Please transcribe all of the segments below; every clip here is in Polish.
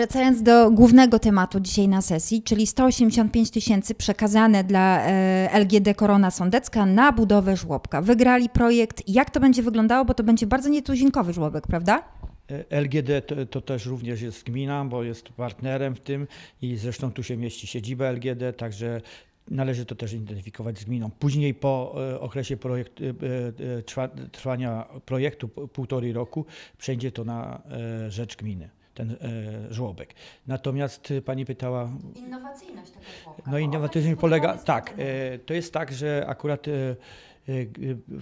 Wracając do głównego tematu dzisiaj na sesji, czyli 185 tysięcy przekazane dla e, LGD Korona Sądecka na budowę żłobka. Wygrali projekt. Jak to będzie wyglądało? Bo to będzie bardzo nietuzinkowy żłobek, prawda? E, LGD to, to też również jest gmina, bo jest partnerem w tym i zresztą tu się mieści siedziba LGD, także należy to też identyfikować z gminą. Później po e, okresie projekt, trwa, trwania projektu, półtorej roku, przejdzie to na rzecz gminy, ten e, żłobek. Natomiast pani pytała Innowacyjność tego żłobka. no innowatyzm polega, tak, e, to jest tak, że akurat e,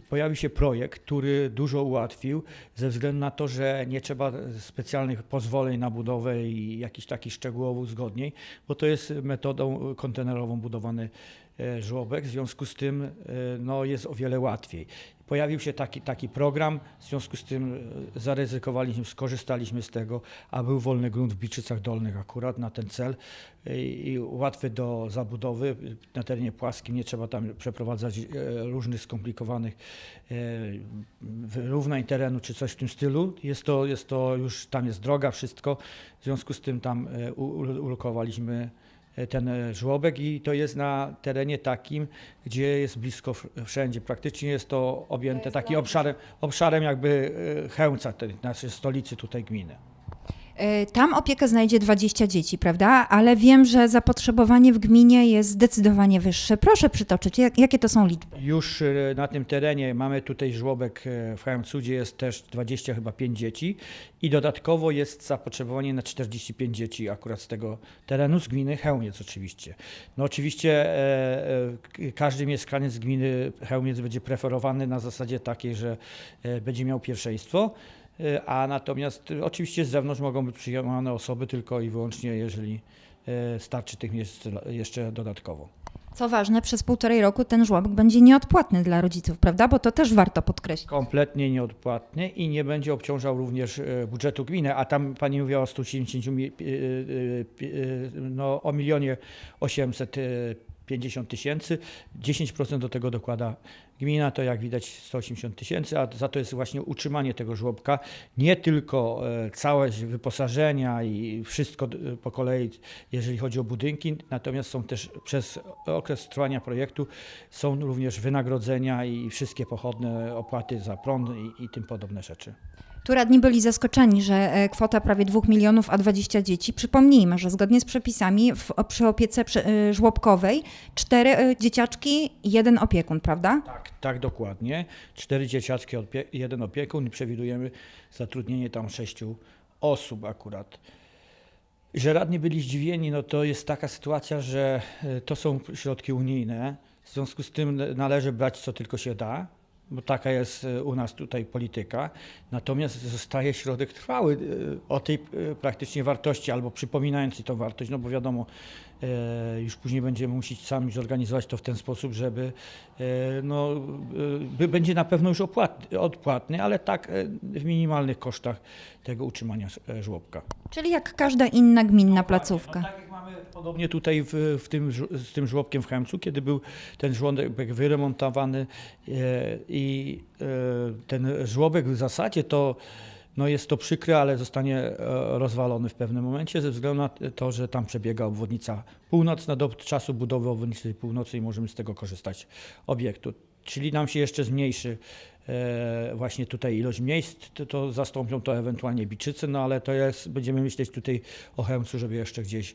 pojawił się projekt, który dużo ułatwił ze względu na to, że nie trzeba specjalnych pozwoleń na budowę i jakichś takich szczegółowych uzgodnień, bo to jest metodą kontenerową budowany żłobek, w związku z tym no, jest o wiele łatwiej. Pojawił się taki, taki program, w związku z tym e, zaryzykowaliśmy, skorzystaliśmy z tego, a był wolny grunt w Biczycach Dolnych akurat na ten cel i, i łatwy do zabudowy. Na terenie płaskim nie trzeba tam przeprowadzać e, różnych skomplikowanych e, wyrównań terenu czy coś w tym stylu. Jest to, jest to już, tam jest droga, wszystko. W związku z tym tam e, ulokowaliśmy e, ten e, żłobek i to jest na terenie takim, gdzie jest blisko wszędzie. Praktycznie jest to objęte takim obszarem, obszarem jakby e, Chełmca, tej naszej stolicy tutaj gminy. E, Tam opiekę znajdzie 20 dzieci, prawda? Ale wiem, że zapotrzebowanie w gminie jest zdecydowanie wyższe. Proszę przytoczyć, jak, jakie to są liczby? Już e, na tym terenie mamy tutaj żłobek e, w Chełmcu, gdzie jest też 20 chyba 5 dzieci i dodatkowo jest zapotrzebowanie na 45 dzieci akurat z tego terenu, z gminy Chełmiec oczywiście. No oczywiście e, e, każdy mieszkaniec z gminy Chełmiec będzie preferowany na zasadzie takiej, że e, będzie miał pierwszeństwo, a natomiast e, oczywiście z zewnątrz mogą być przyjmowane osoby tylko i wyłącznie, jeżeli e, starczy tych miejsc jeszcze dodatkowo. Co ważne, przez półtorej roku ten żłobek będzie nieodpłatny dla rodziców, prawda? Bo to też warto podkreślić. kompletnie nieodpłatny i nie będzie obciążał również e, budżetu gminy, a tam pani mówiła o 170, mi- e, e, e, no o milionie 850 tysięcy, 10% do tego dokłada gmina, to jak widać 180 tysięcy, a za to jest właśnie utrzymanie tego żłobka, nie tylko e, całe wyposażenia i wszystko e, po kolei, jeżeli chodzi o budynki, natomiast są też przez okres trwania projektu są również wynagrodzenia i wszystkie pochodne opłaty za prąd i, i tym podobne rzeczy. Tu radni byli zaskoczeni, że e, kwota prawie 2 milionów, a 20 dzieci. Przypomnijmy, że zgodnie z przepisami w, przy opiece przy, e, żłobkowej cztery e, dzieciaczki, jeden opiekun, prawda? Tak, tak dokładnie. Cztery dzieciaczki, opie- jeden opiekun i przewidujemy zatrudnienie tam sześciu osób akurat. Że radni byli zdziwieni, no to jest taka sytuacja, że to są środki unijne, w związku z tym należy brać co tylko się da, bo taka jest e, u nas tutaj polityka. Natomiast zostaje środek trwały e, o tej e, praktycznie wartości albo przypominający tą wartość, no bo wiadomo, już później będziemy musieć sami zorganizować to w ten sposób, żeby no, będzie na pewno już opłatny, odpłatny, ale tak w minimalnych kosztach tego utrzymania żłobka. Czyli jak każda inna gminna placówka. No, tak jak mamy podobnie tutaj w, w tym, z tym żłobkiem w Chełmcu, kiedy był ten żłobek wyremontowany e, i e, ten żłobek w zasadzie to no jest to przykre, ale zostanie e, rozwalony w pewnym momencie ze względu na to, że tam przebiega obwodnica północna. Do czasu budowy obwodnicy północnej możemy z tego korzystać obiektu. Czyli nam się jeszcze zmniejszy właśnie tutaj ilość miejsc, to, zastąpią to ewentualnie Biczycy, no ale to jest, będziemy myśleć tutaj o Chełmcu, żeby jeszcze gdzieś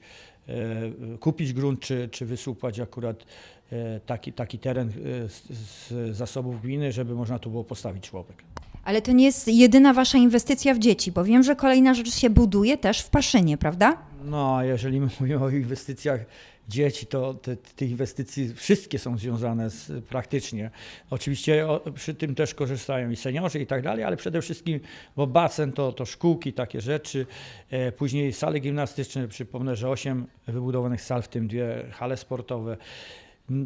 kupić grunt, czy, czy wysłupać akurat e, taki, taki teren e, z, z zasobów gminy, żeby można tu było postawić żłobek. Ale to nie jest jedyna wasza inwestycja w dzieci, bo wiem, że kolejna rzecz się buduje też w Paszynie, prawda? No, a jeżeli my mówimy o inwestycjach dzieci, to te, te inwestycje wszystkie są związane z, praktycznie. Oczywiście o, przy tym też korzystają i seniorzy i tak dalej, ale przede wszystkim, bo basen to, to szkółki, takie rzeczy, e, później sale gimnastyczne, przypomnę, że osiem wybudowanych sal, w tym dwie hale sportowe.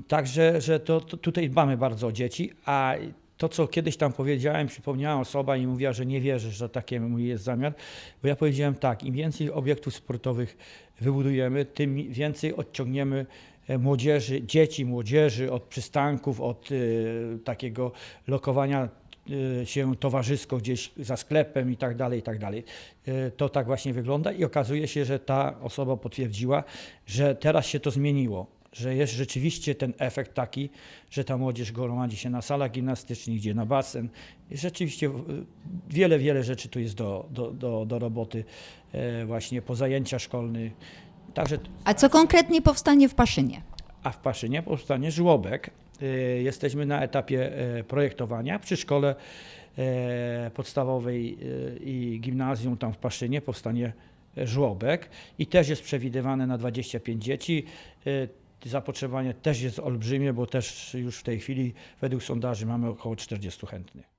Także, że to, to tutaj dbamy bardzo o dzieci, a to, co kiedyś tam powiedziałem, przypomniała osoba i mówiła, że nie wierzy, że taki mój jest zamiar, bo ja powiedziałem tak, im więcej obiektów sportowych wybudujemy, tym więcej odciągniemy e, młodzieży, dzieci, młodzieży od przystanków, od e, takiego lokowania y, się towarzysko gdzieś za sklepem i tak dalej, i tak dalej. Y, To tak właśnie wygląda i okazuje się, że ta osoba potwierdziła, że teraz się to zmieniło, że jest rzeczywiście ten efekt taki, że ta młodzież gromadzi się na salach gimnastycznych, idzie na basen. I rzeczywiście y, wiele, wiele rzeczy tu jest do, do, do, do roboty e, właśnie po zajęciach szkolnych. Także A co konkretnie powstanie w Paszynie? a w Paszynie powstanie żłobek. Y, Jesteśmy na etapie e, projektowania. Przy szkole e, podstawowej i gimnazjum tam w Paszynie powstanie e, żłobek i też jest przewidywane na 25 dzieci. Zapotrzebowanie też jest olbrzymie, bo też już w tej chwili według sondaży mamy około 40 chętnych.